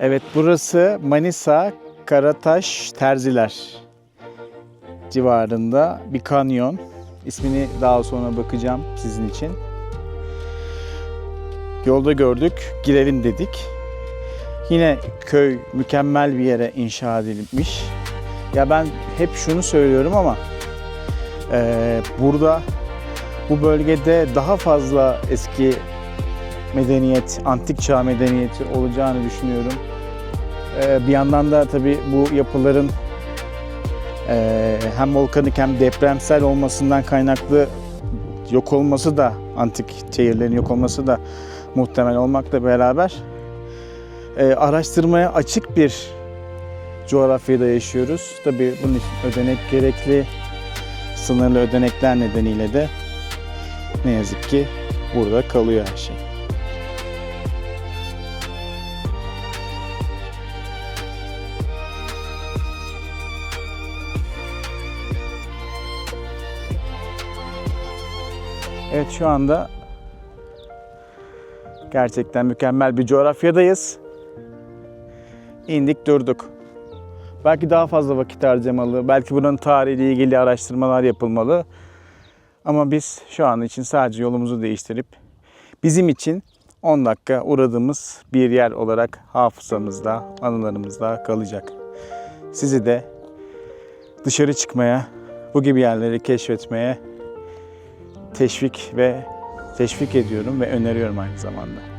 Evet burası Manisa Karataş Terziler civarında bir kanyon. İsmini daha sonra bakacağım sizin için. Yolda gördük, girelim dedik. Yine köy mükemmel bir yere inşa edilmiş. Ya ben hep şunu söylüyorum ama eee, burada bu bölgede daha fazla eski medeniyet, antik çağ medeniyeti olacağını düşünüyorum. Ee, bir yandan da tabii bu yapıların e, hem volkanik hem depremsel olmasından kaynaklı yok olması da antik şehirlerin yok olması da muhtemel olmakla beraber e, araştırmaya açık bir coğrafyada yaşıyoruz. Tabii bunun için ödenek gerekli. Sınırlı ödenekler nedeniyle de ne yazık ki burada kalıyor her şey. Evet şu anda gerçekten mükemmel bir coğrafyadayız. İndik durduk. Belki daha fazla vakit harcamalı, belki buranın tarihiyle ilgili araştırmalar yapılmalı. Ama biz şu an için sadece yolumuzu değiştirip bizim için 10 dakika uğradığımız bir yer olarak hafızamızda, anılarımızda kalacak. Sizi de dışarı çıkmaya, bu gibi yerleri keşfetmeye teşvik ve teşvik ediyorum ve öneriyorum aynı zamanda.